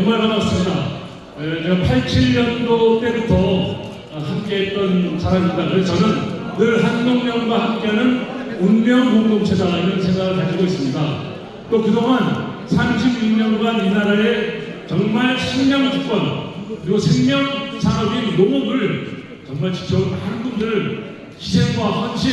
정말 반갑습니다. 에, 제가 87년도 때부터 함께했던 사람입니다. 그래서 저는 늘 한동년과 함께하는 운명 공동체다 이런 생각을 가지고 있습니다. 또 그동안 36년간 이 나라의 정말 생명 주권 그리고 생명 산업인 농업을 정말 지켜온 많은 분들 희생과 헌신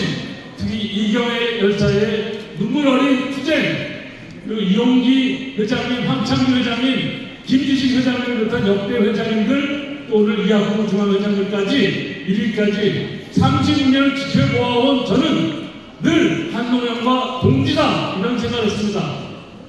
특히 이경의 열사의 눈물 어린 투쟁 그리고 이용기 회장님, 황창규 회장님, 김지식 회장님 비롯한 역대 회장님들 또 오늘 이학구 중앙회장님까지 1위까지 30년 지켜보아온 저는 늘 한동현과 동지다 이런 생각을 했습니다.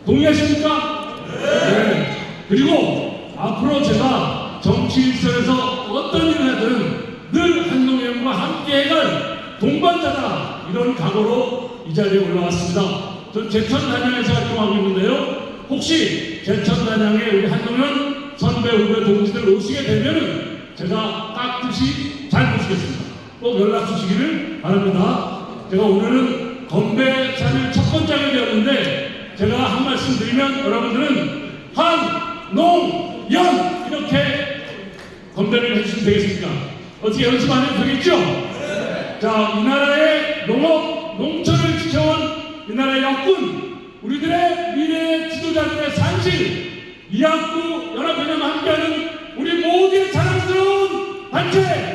동의하십니까? 네. 그리고 앞으로 제가 정치 일선에서 어떤 일을 하든 늘 한동현과 함께 해갈 동반자다 이런 각오로 이 자리에 올라왔습니다. 전 제천 단양에서 활동하고 있는데요. 혹시 제천 단양에 우리 한동현 선배 후배 동지들 오시게 되면은 제가 깍듯이 잘 모시겠습니다. 꼭 연락 주시기를 바랍니다. 제가 오늘은 건배 3일 첫 번째 되었는데 제가 한 말씀 드리면 여러분들은 한, 농, 연 이렇게 건배를 해주시면 되겠습니까? 어떻게 연습 안 해도 되겠죠? 자, 이 나라의 농업, 농촌을 지켜온 이 나라의 역군, 우리들의 미래의 산실, 이학구 연합회장과 함께하는 우리 모두의 자랑스러운 단체,